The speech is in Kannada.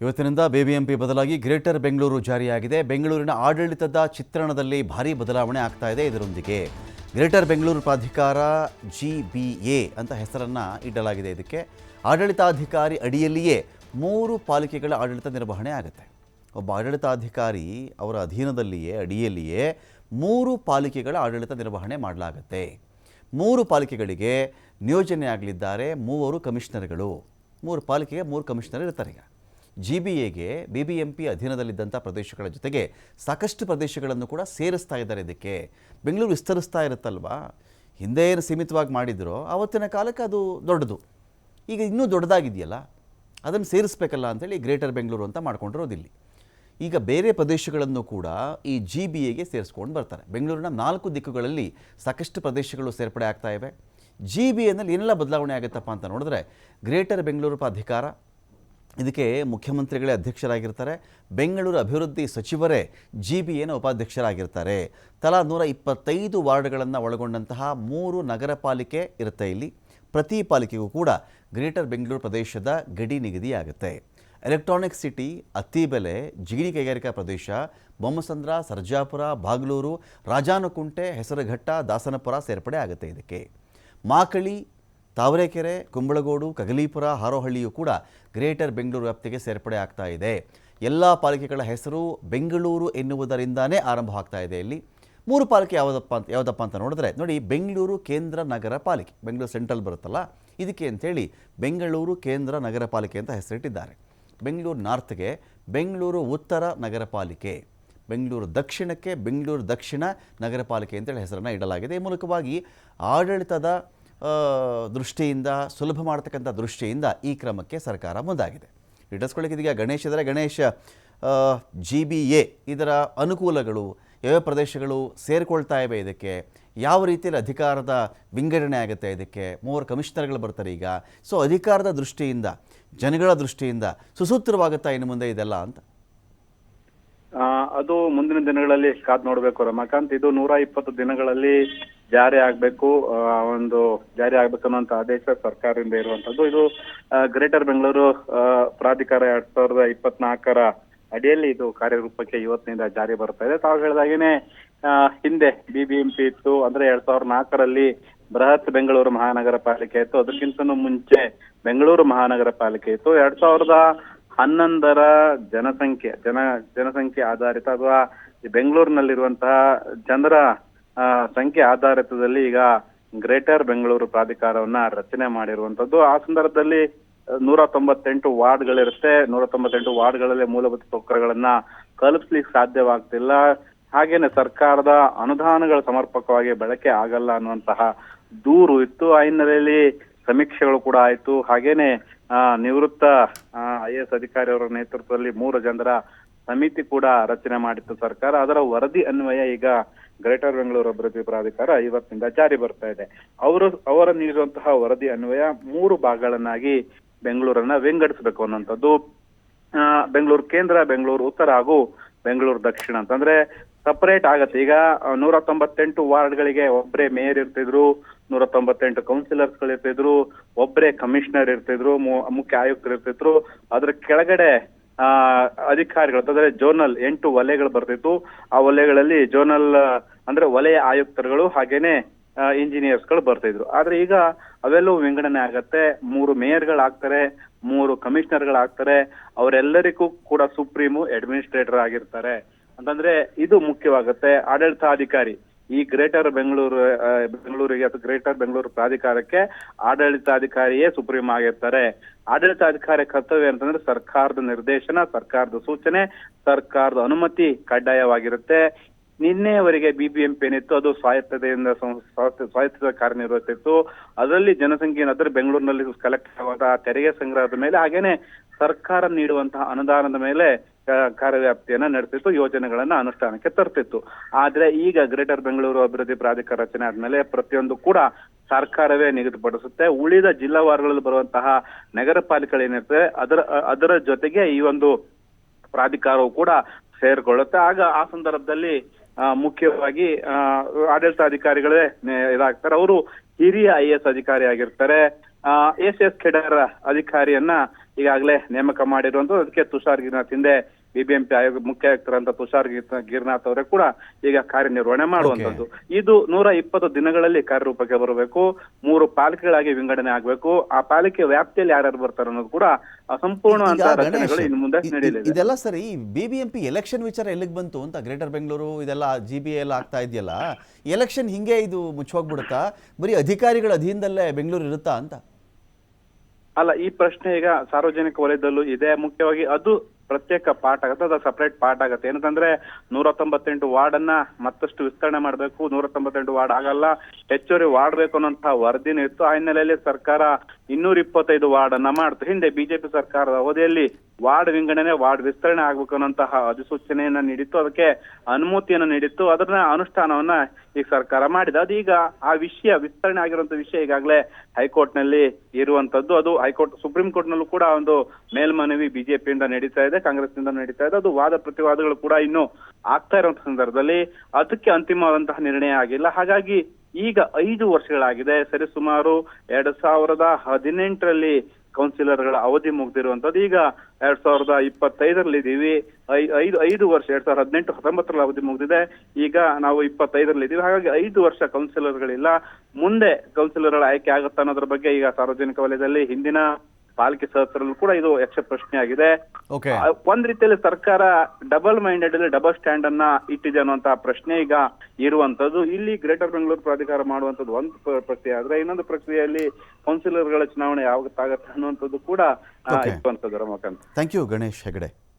ಇವತ್ತಿನಿಂದ ಬಿಬಿಎಂಪಿ ಬದಲಾಗಿ ಗ್ರೇಟರ್ ಬೆಂಗಳೂರು ಜಾರಿಯಾಗಿದೆ. ಬೆಂಗಳೂರಿನ ಆಡಳಿತದ ಚಿತ್ರಣದಲ್ಲಿ ಭಾರೀ ಬದಲಾವಣೆ ಆಗ್ತಾ ಇದೆ ಇದರೊಂದಿಗೆ. ಗ್ರೇಟರ್ ಬೆಂಗಳೂರು ಪ್ರಾಧಿಕಾರ ಜಿ ಬಿ ಎ ಅಂತ ಹೆಸರನ್ನು ಇಡಲಾಗಿದೆ ಇದಕ್ಕೆ. ಆಡಳಿತಾಧಿಕಾರಿ ಅಡಿಯಲ್ಲಿಯೇ ಮೂರು ಪಾಲಿಕೆಗಳ ಆಡಳಿತ ನಿರ್ವಹಣೆ ಆಗುತ್ತೆ. ಒಬ್ಬ ಆಡಳಿತಾಧಿಕಾರಿ ಅವರ ಅಧೀನದಲ್ಲಿಯೇ, ಅಡಿಯಲ್ಲಿಯೇ ಮೂರು ಪಾಲಿಕೆಗಳ ಆಡಳಿತ ನಿರ್ವಹಣೆ ಮಾಡಲಾಗುತ್ತೆ. ಮೂರು ಪಾಲಿಕೆಗಳಿಗೆ ನಿಯೋಜನೆ ಆಗಲಿದ್ದಾರೆ ಮೂವರು ಕಮಿಷನರ್ಗಳು. ಮೂರು ಪಾಲಿಕೆಗೆ ಮೂರು ಕಮಿಷನರ್ ಇರ್ತಾರೆ ಈಗ. ಜಿ ಬಿ ಎಗೆ ಬಿ ಬಿ ಎಂ ಅಧೀನದಲ್ಲಿದ್ದಂಥ ಪ್ರದೇಶಗಳ ಜೊತೆಗೆ ಸಾಕಷ್ಟು ಪ್ರದೇಶಗಳನ್ನು ಕೂಡ ಸೇರಿಸ್ತಾ ಇದ್ದಾರೆ ಇದಕ್ಕೆ. ಬೆಂಗಳೂರು ವಿಸ್ತರಿಸ್ತಾ ಇರುತ್ತಲ್ವಾ? ಹಿಂದೆ ಏನು ಸೀಮಿತವಾಗಿ ಮಾಡಿದ್ರೋ ಆವತ್ತಿನ ಕಾಲಕ್ಕೆ ಅದು ದೊಡ್ಡದು. ಈಗ ಇನ್ನೂ ದೊಡ್ಡದಾಗಿದೆಯಲ್ಲ? ಅದನ್ನು ಸೇರಿಸ್ಬೇಕಲ್ಲ ಅಂತೇಳಿ ಗ್ರೇಟರ್ ಬೆಂಗಳೂರು ಅಂತ ಮಾಡ್ಕೊಂಡಿರೋದಿಲ್ಲಿ ಈಗ ಬೇರೆ ಪ್ರದೇಶಗಳನ್ನು ಕೂಡ ಈ ಜಿ ಬಿ ಎಗೆ ಸೇರಿಸ್ಕೊಂಡು ಬರ್ತಾರೆ. ಬೆಂಗಳೂರಿನ ನಾಲ್ಕು ದಿಕ್ಕುಗಳಲ್ಲಿ ಸಾಕಷ್ಟು ಪ್ರದೇಶಗಳು ಸೇರ್ಪಡೆ ಆಗ್ತಾ ಇವೆ. ಜಿ ಬಿ ಎನಲ್ಲಿ ಏನೆಲ್ಲ ಬದಲಾವಣೆ ಆಗುತ್ತಪ್ಪ ಅಂತ ನೋಡಿದ್ರೆ ಗ್ರೇಟರ್ ಬೆಂಗಳೂರು ಪ್ರಾಧಿಕಾರ ಇದಕ್ಕೆ ಮುಖ್ಯಮಂತ್ರಿಗಳೇ ಅಧ್ಯಕ್ಷರಾಗಿರ್ತಾರೆ. ಬೆಂಗಳೂರು ಅಭಿವೃದ್ಧಿ ಸಚಿವರೇ ಜಿ ಬಿ ಎನ ಉಪಾಧ್ಯಕ್ಷರಾಗಿರ್ತಾರೆ. ತಲಾ ನೂರ ಇಪ್ಪತ್ತೈದು ವಾರ್ಡ್ಗಳನ್ನು ಒಳಗೊಂಡಂತಹ ಮೂರು ನಗರ ಪಾಲಿಕೆ ಇರುತ್ತೆ ಇಲ್ಲಿ. ಪ್ರತಿ ಪಾಲಿಕೆಗೂ ಕೂಡ ಗ್ರೇಟರ್ ಬೆಂಗಳೂರು ಪ್ರದೇಶದ ಗಡಿ ನಿಗದಿಯಾಗುತ್ತೆ. ಎಲೆಕ್ಟ್ರಾನಿಕ್ ಸಿಟಿ, ಅತ್ತಿಬೆಲೆ, ಜಿಗಿಣಿ ಕೈಗಾರಿಕಾ ಪ್ರದೇಶ, ಬೊಮ್ಮಸಂದ್ರ, ಸರ್ಜಾಪುರ, ಬಾಗಲೂರು, ರಾಜಾನುಕುಂಟೆ, ಹೆಸರುಘಟ್ಟ, ದಾಸನಪುರ ಸೇರ್ಪಡೆ ಆಗುತ್ತೆ ಇದಕ್ಕೆ. ಮಾಕಳಿ ತಾವರೆಕೆರೆ, ಕುಂಬಳಗೋಡು, ಕಗಲೀಪುರ, ಹಾರೋಹಳ್ಳಿಯು ಕೂಡ ಗ್ರೇಟರ್ ಬೆಂಗಳೂರು ವ್ಯಾಪ್ತಿಗೆ ಸೇರ್ಪಡೆ ಆಗ್ತಾ ಇದೆ. ಎಲ್ಲ ಪಾಲಿಕೆಗಳ ಹೆಸರು ಬೆಂಗಳೂರು ಎನ್ನುವುದರಿಂದಾನೇ ಆರಂಭ ಆಗ್ತಾ ಇದೆ ಇಲ್ಲಿ. ಮೂರು ಪಾಲಿಕೆ ಯಾವುದಪ್ಪ ಅಂತ ಯಾವುದಪ್ಪ ಅಂತ ನೋಡಿದ್ರೆ, ನೋಡಿ ಬೆಂಗಳೂರು ಕೇಂದ್ರ ನಗರ ಪಾಲಿಕೆ, ಬೆಂಗಳೂರು ಸೆಂಟ್ರಲ್ ಬರುತ್ತಲ್ಲ, ಇದಕ್ಕೆ ಅಂತೇಳಿ ಬೆಂಗಳೂರು ಕೇಂದ್ರ ನಗರ ಪಾಲಿಕೆ ಅಂತ ಹೆಸರಿಟ್ಟಿದ್ದಾರೆ. ಬೆಂಗಳೂರು ನಾರ್ತ್ಗೆ ಬೆಂಗಳೂರು ಉತ್ತರ ನಗರ ಪಾಲಿಕೆ, ಬೆಂಗಳೂರು ದಕ್ಷಿಣಕ್ಕೆ ಬೆಂಗಳೂರು ದಕ್ಷಿಣ ನಗರ ಪಾಲಿಕೆ ಅಂತೇಳಿ ಹೆಸರನ್ನು ಇಡಲಾಗಿದೆ. ಈ ಮೂಲಕವಾಗಿ ಆಡಳಿತದ ದೃಷ್ಟಿಯಿಂದ, ಸುಲಭ ಮಾಡ್ತಕ್ಕಂಥ ದೃಷ್ಟಿಯಿಂದ ಈ ಕ್ರಮಕ್ಕೆ ಸರ್ಕಾರ ಮುಂದಾಗಿದೆ. ಇಟ್ಟಿಸ್ಕೊಳ್ಳಿಕ್ಕೆ ಇದೀಗ ಗಣೇಶ್ ಇದ್ದಾರೆ. ಗಣೇಶ ಜಿ ಬಿ ಎ ಇದರ ಅನುಕೂಲಗಳು ಯಾವ ಪ್ರದೇಶಗಳು ಸೇರಿಕೊಳ್ತಾ ಇವೆ ಇದಕ್ಕೆ? ಯಾವ ರೀತಿಯಲ್ಲಿ ಅಧಿಕಾರದ ವಿಂಗಡಣೆ ಆಗುತ್ತೆ ಇದಕ್ಕೆ? ಮೂವರು ಕಮಿಷನರ್ಗಳು ಬರ್ತಾರೆ ಈಗ. ಸೊ ಅಧಿಕಾರದ ದೃಷ್ಟಿಯಿಂದ, ಜನಗಳ ದೃಷ್ಟಿಯಿಂದ ಸುಸೂತ್ರವಾಗುತ್ತಾ ಇನ್ನು ಮುಂದೆ ಇದೆಲ್ಲ ಅಂತ ಅದು ಮುಂದಿನ ದಿನಗಳಲ್ಲಿ ಕಾದ್ ನೋಡ್ಬೇಕು ರಮಾಕಾಂತ್. ಇದು ನೂರ ಇಪ್ಪತ್ತು ದಿನಗಳಲ್ಲಿ ಜಾರಿ ಆಗ್ಬೇಕು ಒಂದು ಜಾರಿ ಆಗ್ಬೇಕನ್ನುವಂತ ಆದೇಶ ಸರ್ಕಾರದಿಂದ ಇರುವಂತದ್ದು. ಇದು ಗ್ರೇಟರ್ ಬೆಂಗಳೂರು ಪ್ರಾಧಿಕಾರ ಎರಡ್ ಸಾವಿರದ ಇಪ್ಪತ್ನಾಲ್ಕರ ಅಡಿಯಲ್ಲಿ ಇದು ಕಾರ್ಯರೂಪಕ್ಕೆ ಇವತ್ತಿನಿಂದ ಜಾರಿ ಬರ್ತಾ ಇದೆ. ತಾವು ಹೇಳಿದಾಗೇನೆ ಆ, ಹಿಂದೆ ಬಿಬಿಎಂಪಿ ಇತ್ತು. ಅಂದ್ರೆ ಎರಡ್ ಸಾವಿರದ ನಾಲ್ಕರಲ್ಲಿ ಬೃಹತ್ ಬೆಂಗಳೂರು ಮಹಾನಗರ ಪಾಲಿಕೆ ಇತ್ತು. ಅದಕ್ಕಿಂತನೂ ಮುಂಚೆ ಬೆಂಗಳೂರು ಮಹಾನಗರ ಪಾಲಿಕೆ ಇತ್ತು. ಎರಡ್ ಸಾವಿರದ ಹನ್ನೊಂದರ ಜನಸಂಖ್ಯೆ, ಜನ, ಜನಸಂಖ್ಯೆ ಆಧಾರಿತ ಅಥವಾ ಬೆಂಗಳೂರಿನಲ್ಲಿರುವಂತಹ ಜನರ ಸಂಖ್ಯೆ ಆಧಾರಿತದಲ್ಲಿ ಈಗ ಗ್ರೇಟರ್ ಬೆಂಗಳೂರು ಪ್ರಾಧಿಕಾರವನ್ನ ರಚನೆ ಮಾಡಿರುವಂತದ್ದು. ಆ ಸಂದರ್ಭದಲ್ಲಿ ನೂರ ತೊಂಬತ್ತೆಂಟು ವಾರ್ಡ್ಗಳಿರುತ್ತೆ. ನೂರ ತೊಂಬತ್ತೆಂಟು ವಾರ್ಡ್ಗಳಲ್ಲಿ ಮೂಲಭೂತ ಸೌಕರ್ಯಗಳನ್ನ ಕಲ್ಪಿಸ್ಲಿಕ್ಕೆ ಸಾಧ್ಯವಾಗ್ತಿಲ್ಲ. ಹಾಗೇನೆ ಸರ್ಕಾರದ ಅನುದಾನಗಳು ಸಮರ್ಪಕವಾಗಿ ಬಳಕೆ ಆಗಲ್ಲ ಅನ್ನುವಂತಹ ದೂರು ಇತ್ತು. ಆ ಹಿನ್ನೆಲೆಯಲ್ಲಿ ಸಮೀಕ್ಷೆಗಳು ಕೂಡ ಆಯ್ತು. ಹಾಗೇನೆ ನಿವೃತ್ತ ಐ ಅಧಿಕಾರಿ ಅವರ ನೇತೃತ್ವದಲ್ಲಿ ಮೂರು ಜನರ ಸಮಿತಿ ಕೂಡ ರಚನೆ ಮಾಡಿತ್ತು ಸರ್ಕಾರ. ಅದರ ವರದಿ ಅನ್ವಯ ಈಗ ಗ್ರೇಟರ್ ಬೆಂಗಳೂರು ಅಭಿವೃದ್ಧಿ ಪ್ರಾಧಿಕಾರ ಇವತ್ತಿಂದ ಜಾರಿ ಬರ್ತಾ ಇದೆ. ಅವರು, ಅವರ ನೀಡಿರುವಂತಹ ವರದಿ ಅನ್ವಯ ಮೂರು ಭಾಗಗಳನ್ನಾಗಿ ಬೆಂಗಳೂರನ್ನ ವಿಂಗಡಿಸಬೇಕು ಅನ್ನುವಂಥದ್ದು ಬೆಂಗಳೂರು ಕೇಂದ್ರ, ಬೆಂಗಳೂರು ಉತ್ತರ ಹಾಗೂ ಬೆಂಗಳೂರು ದಕ್ಷಿಣ ಅಂತಂದ್ರೆ ಸಪರೇಟ್ ಆಗತ್ತೆ. ಈಗ ನೂರ ತೊಂಬತ್ತೆಂಟು ವಾರ್ಡ್ಗಳಿಗೆ ಒಬ್ಬರೇ ಮೇಯರ್ ಇರ್ತಿದ್ರು ನೂರ ತೊಂಬತ್ತೆಂಟು ಕೌನ್ಸಿಲರ್ಸ್ಗಳು ಇರ್ತಿದ್ರು ಒಬ್ಬರೇ ಕಮಿಷನರ್ ಇರ್ತಿದ್ರು ಮುಖ್ಯ ಆಯುಕ್ತರು ಇರ್ತಿದ್ರು. ಅದ್ರ ಕೆಳಗಡೆ, ಆ, ಅಧಿಕಾರಿಗಳು ಅಂತಂದ್ರೆ ಜೋನಲ್ ಎಂಟು ವಲಯಗಳು ಬರ್ತಿತ್ತು. ಆ ವಲಯಗಳಲ್ಲಿ ಜೋನಲ್ ಅಂದ್ರೆ ವಲಯ ಆಯುಕ್ತರುಗಳು ಹಾಗೇನೆ ಇಂಜಿನಿಯರ್ಸ್ಗಳು ಬರ್ತಿದ್ರು. ಆದ್ರೆ ಈಗ ಅವೆಲ್ಲವೂ ವಿಂಗಡಣೆ ಆಗತ್ತೆ. ಮೂರು ಮೇಯರ್ ಆಗ್ತಾರೆ, ಮೂರು ಕಮಿಷನರ್ಗಳು ಆಗ್ತಾರೆ. ಅವರೆಲ್ಲರಿಗೂ ಕೂಡ ಸುಪ್ರೀಮು ಅಡ್ಮಿನಿಸ್ಟ್ರೇಟರ್ ಆಗಿರ್ತಾರೆ. ಅಂತಂದ್ರೆ ಇದು ಮುಖ್ಯವಾಗುತ್ತೆ. ಆಡಳಿತಾಧಿಕಾರಿ ಈ ಗ್ರೇಟರ್ ಬೆಂಗಳೂರು ಬೆಂಗಳೂರಿಗೆ ಅಥವಾ ಗ್ರೇಟರ್ ಬೆಂಗಳೂರು ಪ್ರಾಧಿಕಾರಕ್ಕೆ ಆಡಳಿತಾಧಿಕಾರಿಯೇ ಸುಪ್ರೀಂ ಆಗಿರ್ತಾರೆ. ಆಡಳಿತಾಧಿಕಾರಿ ಕರ್ತವ್ಯ ಅಂತಂದ್ರೆ ಸರ್ಕಾರದ ನಿರ್ದೇಶನ, ಸರ್ಕಾರದ ಸೂಚನೆ, ಸರ್ಕಾರದ ಅನುಮತಿ ಕಡ್ಡಾಯವಾಗಿರುತ್ತೆ. ನಿನ್ನೆಯವರೆಗೆ ಬಿಬಿಎಂಪಿ ಏನಿತ್ತು, ಅದು ಸ್ವಾಯತ್ತತೆಯಿಂದ ಸ್ವಾಯತ್ತ- ಸ್ವಾಯತ್ತದ ಕಾರ್ಯನಿರ್ವಹಿಸ್ತಿತ್ತು ಅದರಲ್ಲಿ ಜನಸಂಖ್ಯೆ ಏನಾದ್ರೆ ಬೆಂಗಳೂರಿನಲ್ಲಿ ಕಲೆಕ್ಟ್ ಆಗುವಂತಹ ತೆರಿಗೆ ಸಂಗ್ರಹದ ಮೇಲೆ, ಹಾಗೇನೆ ಸರ್ಕಾರ ನೀಡುವಂತಹ ಅನುದಾನದ ಮೇಲೆ ಕಾರ್ಯವ್ಯಾಪ್ತಿಯನ್ನ ನಡೆಸಿತ್ತು, ಯೋಜನೆಗಳನ್ನ ಅನುಷ್ಠಾನಕ್ಕೆ ತರ್ತಿತ್ತು. ಆದ್ರೆ ಈಗ ಗ್ರೇಟರ್ ಬೆಂಗಳೂರು ಅಭಿವೃದ್ಧಿ ಪ್ರಾಧಿಕಾರ ರಚನೆ ಆದ್ಮೇಲೆ ಪ್ರತಿಯೊಂದು ಕೂಡ ಸರ್ಕಾರವೇ ನಿಗದಿಪಡಿಸುತ್ತೆ. ಉಳಿದ ಜಿಲ್ಲಾವಾರುಗಳಲ್ಲಿ ಬರುವಂತಹ ನಗರ ಪಾಲಿಕೆಗಳೇನಿರ್ತದೆ ಅದರ ಅದರ ಜೊತೆಗೆ ಈ ಒಂದು ಪ್ರಾಧಿಕಾರವು ಕೂಡ ಸೇರ್ಕೊಳ್ಳುತ್ತೆ. ಆಗ ಆ ಸಂದರ್ಭದಲ್ಲಿ ಮುಖ್ಯವಾಗಿ ಆಡಳಿತಾಧಿಕಾರಿಗಳೇ ಇದಾಗ್ತಾರೆ. ಅವರು ಹಿರಿಯ ಐ ಎಸ್ ಅಧಿಕಾರಿ ಆಗಿರ್ತಾರೆ. ಎಸ್ ಎಸ್ ಕೆಡರ್ ಅಧಿಕಾರಿಯನ್ನ ಈಗಾಗಲೇ ನೇಮಕ ಮಾಡಿರುವಂತದ್ದು. ಅದಕ್ಕೆ ತುಷಾರ್ ಗಿರ್ನಾಥ್ ಹಿಂದೆ ಬಿಬಿಎಂಪಿ ಆಯೋಗ ಮುಖ್ಯ ಆಯುಕ್ತರಂತ ತುಷಾರ್ ಗಿರ್- ಗಿರ್ನಾಥ್ ಅವರೇ ಕೂಡ ಈಗ ಕಾರ್ಯನಿರ್ವಹಣೆ ಮಾಡುವಂತದ್ದು. ಇದು ನೂರ ಇಪ್ಪತ್ತು ದಿನಗಳಲ್ಲಿ ಕಾರ್ಯರೂಪಕ್ಕೆ ಬರಬೇಕು. ಮೂರು ಪಾಲಿಕೆಗಳಾಗಿ ವಿಂಗಡಣೆ ಆಗಬೇಕು. ಆ ಪಾಲಿಕೆ ವ್ಯಾಪ್ತಿಯಲ್ಲಿ ಯಾರ್ಯಾರು ಬರ್ತಾರೆ ಅನ್ನೋದು ಕೂಡ ಸಂಪೂರ್ಣ ಇನ್ನು ಮುಂದೆ ನಡೆಯಲಿದೆ ಇದೆಲ್ಲ ಸರಿ B B M P election ವಿಚಾರ ಎಲ್ಲಿಗೆ ಬಂತು ಅಂತ ಗ್ರೇಟರ್ ಬೆಂಗಳೂರು ಇದೆಲ್ಲ ಜಿ ಬಿ ಎಲ್ಲ ಆಗ್ತಾ ಇದೆಯಲ್ಲ ಎಲೆಕ್ಷನ್ ಹಿಂಗೆ ಇದು ಮುಚ್ಚೋಗ್ಬಿಡುತ್ತಾ ಬರೀ ಅಧಿಕಾರಿಗಳ ಅಧೀನದಲ್ಲೇ ಬೆಂಗಳೂರು ಇರುತ್ತಾ ಅಂತ? ಅಲ್ಲ ಈ ಪ್ರಶ್ನೆ ಈಗ ಸಾರ್ವಜನಿಕ ವಲಯದಲ್ಲೂ ಇದೆ. ಮುಖ್ಯವಾಗಿ ಅದು ಪ್ರತ್ಯೇಕ ಪಾಠ ಆಗುತ್ತೆ, ಅದು ಸಪರೇಟ್ ಪಾಠ ಆಗುತ್ತೆ. ಏನಂತಂದ್ರೆ ನೂರ ತೊಂಬತ್ತೆಂಟು ವಾರ್ಡ್ ಅನ್ನ ಮತ್ತಷ್ಟು ವಿಸ್ತರಣೆ ಮಾಡಬೇಕು. ನೂರ ತೊಂಬತ್ತೆಂಟು ವಾರ್ಡ್ ಆಗಲ್ಲ, ಹೆಚ್ಚುವರಿ ವಾರ್ಡ್ ಬೇಕು ಅನ್ನೋಂತಹ ವರದಿನೂ ಇತ್ತು. ಆ ಹಿನ್ನೆಲೆಯಲ್ಲಿ ಸರ್ಕಾರ ಇನ್ನೂರ ಇಪ್ಪತ್ತೈದು ವಾರ್ಡ್ ಅನ್ನ ಮಾಡ್ತು ಹಿಂದೆ ಬಿಜೆಪಿ ಸರ್ಕಾರದ ಅವಧಿಯಲ್ಲಿ ವಾರ್ಡ್ ವಿಂಗಡಣೆ, ವಾರ್ಡ್ ವಿಸ್ತರಣೆ ಆಗ್ಬೇಕು ಅನ್ನೋಂತಹ ಅಧಿಸೂಚನೆಯನ್ನ ನೀಡಿತ್ತು. ಅದಕ್ಕೆ ಅನುಮತಿಯನ್ನು ನೀಡಿತ್ತು. ಅದನ್ನ ಅನುಷ್ಠಾನವನ್ನ ಈಗ ಸರ್ಕಾರ ಮಾಡಿದೆ. ಅದೀಗ ಆ ವಿಷಯ ವಿಸ್ತರಣೆ ಆಗಿರುವಂತಹ ವಿಷಯ ಈಗಾಗಲೇ ಹೈಕೋರ್ಟ್ನಲ್ಲಿ ಇರುವಂತದ್ದು. ಅದು ಹೈಕೋರ್ಟ್, ಸುಪ್ರೀಂ ಕೋರ್ಟ್ ನಲ್ಲೂ ಕೂಡ ಒಂದು ಮೇಲ್ಮನವಿ ಬಿಜೆಪಿಯಿಂದ ನಡೀತಾ ಇದೆ ಕಾಂಗ್ರೆಸ್ನಿಂದ ನಡೀತಾ ಇದೆ. ಅದು ವಾದ ಪ್ರತಿವಾದಗಳು ಕೂಡ ಇನ್ನು ಆಗ್ತಾ ಇರುವಂತಹ ಸಂದರ್ಭದಲ್ಲಿ ಅದಕ್ಕೆ ಅಂತಿಮವಾದಂತಹ ನಿರ್ಣಯ ಆಗಿಲ್ಲ. ಹಾಗಾಗಿ ಈಗ ಐದು ವರ್ಷಗಳಾಗಿದೆ. ಸರಿಸುಮಾರು ಎರಡ್ ಸಾವಿರದ ಹದಿನೆಂಟರಲ್ಲಿ ಕೌನ್ಸಿಲರ್ಗಳ ಅವಧಿ ಮುಗ್ದಿರುವಂತದ್ದು ಈಗ ಎರಡ್ ಸಾವಿರದ ಇಪ್ಪತ್ತೈದರಲ್ಲಿ ಇದೀವಿ ಐದು ಐದು ವರ್ಷ, ಎರಡ್ ಸಾವಿರದ ಹದಿನೆಂಟು, ಹತ್ತೊಂಬತ್ತರಲ್ಲಿ ಅವಧಿ ಮುಗ್ದಿದೆ. ಈಗ ನಾವು ಇಪ್ಪತ್ತೈದರಲ್ಲಿ ಇದೀವಿ ಹಾಗಾಗಿ ಐದು ವರ್ಷ ಕೌನ್ಸಿಲರ್ಗಳಿಲ್ಲ ಮುಂದೆ ಕೌನ್ಸಿಲರ್ಗಳ ಆಯ್ಕೆ ಆಗುತ್ತೆ ಅನ್ನೋದ್ರ ಬಗ್ಗೆ ಈಗ ಸಾರ್ವಜನಿಕ ವಲಯದಲ್ಲಿ ಹಿಂದಿನ ಪಾಲಿಕೆ ಸದಸ್ಯರಲ್ಲೂ ಕೂಡ ಇದು ಯಕ್ಷ ಪ್ರಶ್ನೆ ಆಗಿದೆ ಒಂದ್ ರೀತಿಯಲ್ಲಿ ಸರ್ಕಾರ ಡಬಲ್ ಮೈಂಡೆಡ್ ಅಲ್ಲಿ ಡಬಲ್ ಸ್ಟ್ಯಾಂಡ್ ಅನ್ನ ಇಟ್ಟಿದೆ ಅನ್ನುವಂತಹ ಪ್ರಶ್ನೆ ಈಗ ಇರುವಂತದ್ದು. ಇಲ್ಲಿ ಗ್ರೇಟರ್ ಬೆಂಗಳೂರು ಪ್ರಾಧಿಕಾರ ಮಾಡುವಂತದ್ದು ಒಂದು ಪ್ರಕ್ರಿಯೆ. ಆದ್ರೆ ಇನ್ನೊಂದು ಪ್ರಕ್ರಿಯೆಯಲ್ಲಿ ಕೌನ್ಸಿಲರ್ಗಳ ಚುನಾವಣೆ ಯಾವತ್ತಾಗತ್ತೆ ಅನ್ನುವಂಥದ್ದು ಕೂಡ ಆ, Okay. ಇರುವಂತದ್ದು ರಮಕಾಂತ್ ಥ್ಯಾಂಕ್ ಯು ಗಣೇಶ್ ಹೆಗಡೆ